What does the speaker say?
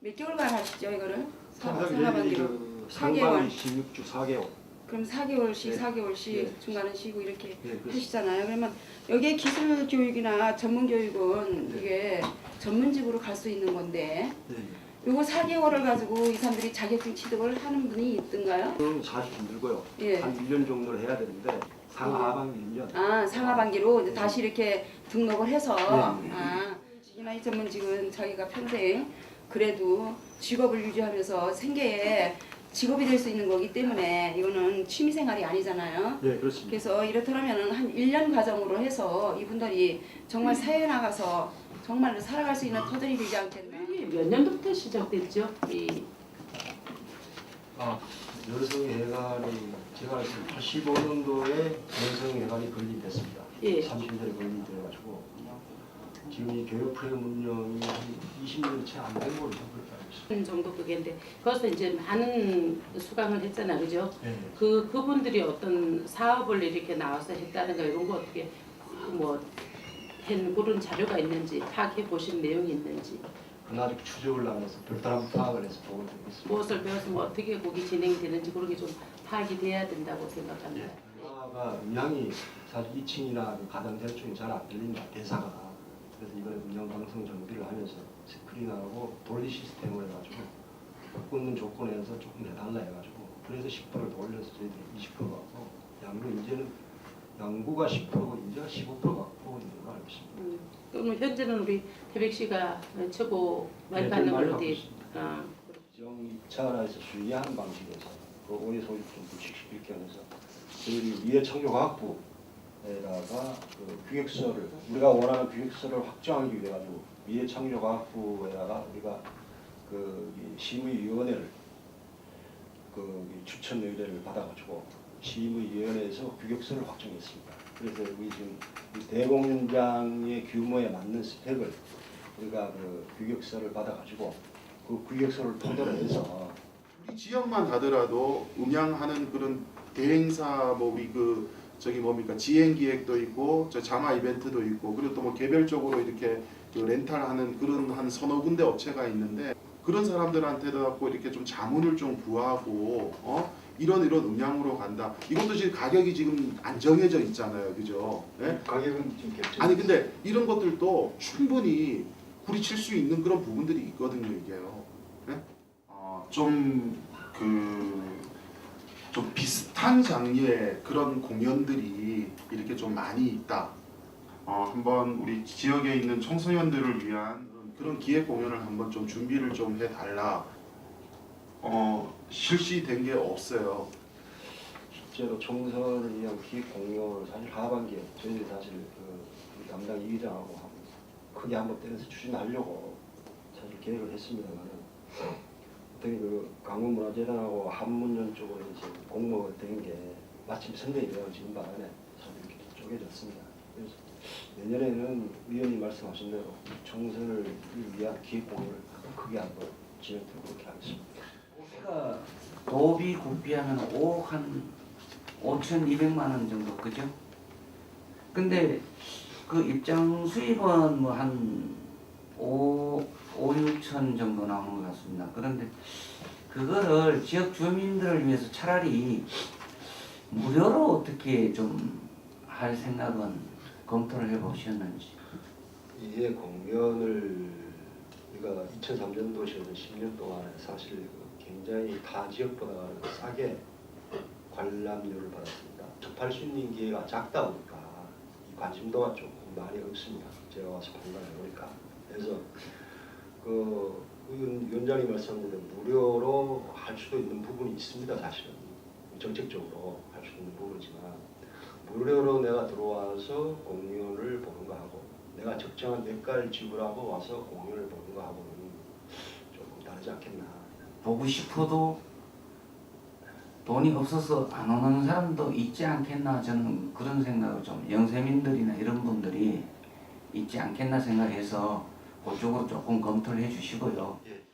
몇 개월간 하시죠 이거를? 사- 상반기로 상하반기로. 그 사개월. 상반기 16주 4개월. 그럼 4개월씩 네. 4개월씩 네. 중간에 쉬고 이렇게 네. 하시잖아요. 그러면 여기에 기술 교육이나 전문 교육은 네. 이게 전문직으로 갈 수 있는 건데 네. 요거 4개월을 가지고 이 사람들이 자격증 취득을 하는 분이 있던가요? 그건 사실 힘들고요. 예. 한 1년 정도를 해야 되는데 상하반기 1년. 아 상하반기로 네. 다시 이렇게 등록을 해서 네. 아 직이나 이 전문직은 자기가 평생 그래도 직업을 유지하면서 생계에 직업이 될 수 있는 거기 때문에 이거는 취미생활이 아니잖아요. 네, 그렇습니다. 그래서 이렇다면 한 1년 과정으로 해서 이분들이 정말 사회에 나가서 정말 살아갈 수 있는 터전이 되지 않겠나. 이게 몇 년도부터 시작됐죠? 이 아, 여성회관이 제가 알기로 85년도에 여성회관이 건립됐습니다. 예. 30년에 건립돼가지고 지금 이 교육 프레임 운영이 한 20년 채 안 된 걸로 그렇게 알고 있습니다. 한 정도 그게인데 거기서 이제 많은 수강을 했잖아, 그죠? 네. 그 그분들이 어떤 사업을 이렇게 나와서 했다는 거 이런 거 어떻게 뭐한 그런 자료가 있는지 파악해 보신 내용이 있는지 그건 아직 추적을 나눠서 별다른 파악을 해서 보고 있고 있습니다. 무엇을 배웠으면 어떻게 거기 진행되는지 그런 게 좀 파악이 돼야 된다고 생각합니다. 대사가 음향이 사실 2층이나 가장 대충 잘안 들린다 대사가 그래서 이번에 음향 방송 정비를 하면서 스크린하고 돌리 시스템을 해가지고 바꾸는 조건에서 조금 해달라 해가지고 그래서 10%를 돌려서 저희들이 20% 갖고 양도 이제는 양구가 10%고 인제가 15% 갖고 있는 걸로 알고 있습니다. 음, 그럼 현재는 우리 태백 씨가 최고 많이 네, 받는 걸로 돼. 아, 지정 2차라에서 수리하는 방식에서 그 오해 소유 좀 불식시키게 하면서 저희들이 미래 창조과학부 에다가 그 기획서를 우리가 원하는 기획서를 확정하기 위해 가지고 미래 창조과학부에다가 우리가 그이 심의위원회를 그 추천 의뢰를 받아가지고 심의위원회에서 규격서를 확정했습니다. 그래서 우리 지금 이 대공연장의 규모에 맞는 스펙을 우리가 그 규격서를 받아가지고 그 규격서를 토대로 해서 우리 지역만 가더라도 음양하는 그런 대행사 뭐그 저기 뭡니까 지행 기획도 있고 저 자마 이벤트도 있고 그리고 또 뭐 개별적으로 이렇게 그 렌탈하는 그런 한 서너 군데 업체가 있는데 그런 사람들한테도 갖고 이렇게 좀 자문을 좀 구하고 어 이런 이런 음양으로 간다. 이것도 지금 가격이 지금 안 정해져 있잖아요, 그죠? 예? 가격은 지금 결정. 아니 근데 이런 것들도 충분히 부딪힐 수 있는 그런 부분들이 있거든요 이게요. 네? 어, 좀그 좀 비슷한 장르의 그런 공연들이 이렇게 좀 많이 있다. 어, 한번 우리 지역에 있는 청소년들을 위한 그런 기획 공연을 한번 좀 준비를 좀 해달라. 어, 실시된 게 없어요. 실제로 총선을 위한 기획 공연을 사실 하반기에 저희들이 사실 그 우리 담당 이기장하고 하고 크게 한번 때려서 추진하려고 사실 계획을 했습니다만은 어떻게 그 강원문화재단하고 한문연 쪽으로 이제 공모가 된 게 마침 선거에 되어지는 바람에 사실 이렇게 쪼개졌습니다. 그래서 내년에는 의원님 말씀하신 대로 총선을 위한 기획 공연을 크게 한번 그렇게 하겠습니다. 가 도비 국비하면 5억 한 5,200만 원 정도 그죠? 근데 그 입장 수입은 뭐 한 5, 5, 6천 정도 나오는 것 같습니다. 그런데 그거를 지역 주민들을 위해서 차라리 무료로 어떻게 좀 할 생각은 검토를 해보셨는지. 이해 공연을 우리가 2003년도에서 10년 동안에 사실 그 굉장히 타 지역보다 싸게 관람료를 받았습니다. 접할 수 있는 기회가 작다 보니까 이 관심도가 조금 많이 없습니다. 제가 와서 판단해 보니까 그래서 그 위원장님 말씀하신 무료로 할 수도 있는 부분이 있습니다. 사실은 정책적으로 할 수 있는 부분이지만 무료로 내가 들어와서 공연을 보는 거 하고 내가 적정한 대가를 지불하고 와서 공연을 보는 거 하고는 조금 다르지 않겠나. 보고 싶어도 돈이 없어서 안 오는 사람도 있지 않겠나 저는 그런 생각을 좀 영세민들이나 이런 분들이 있지 않겠나 생각해서 그쪽으로 조금 검토를 해주시고요. 예.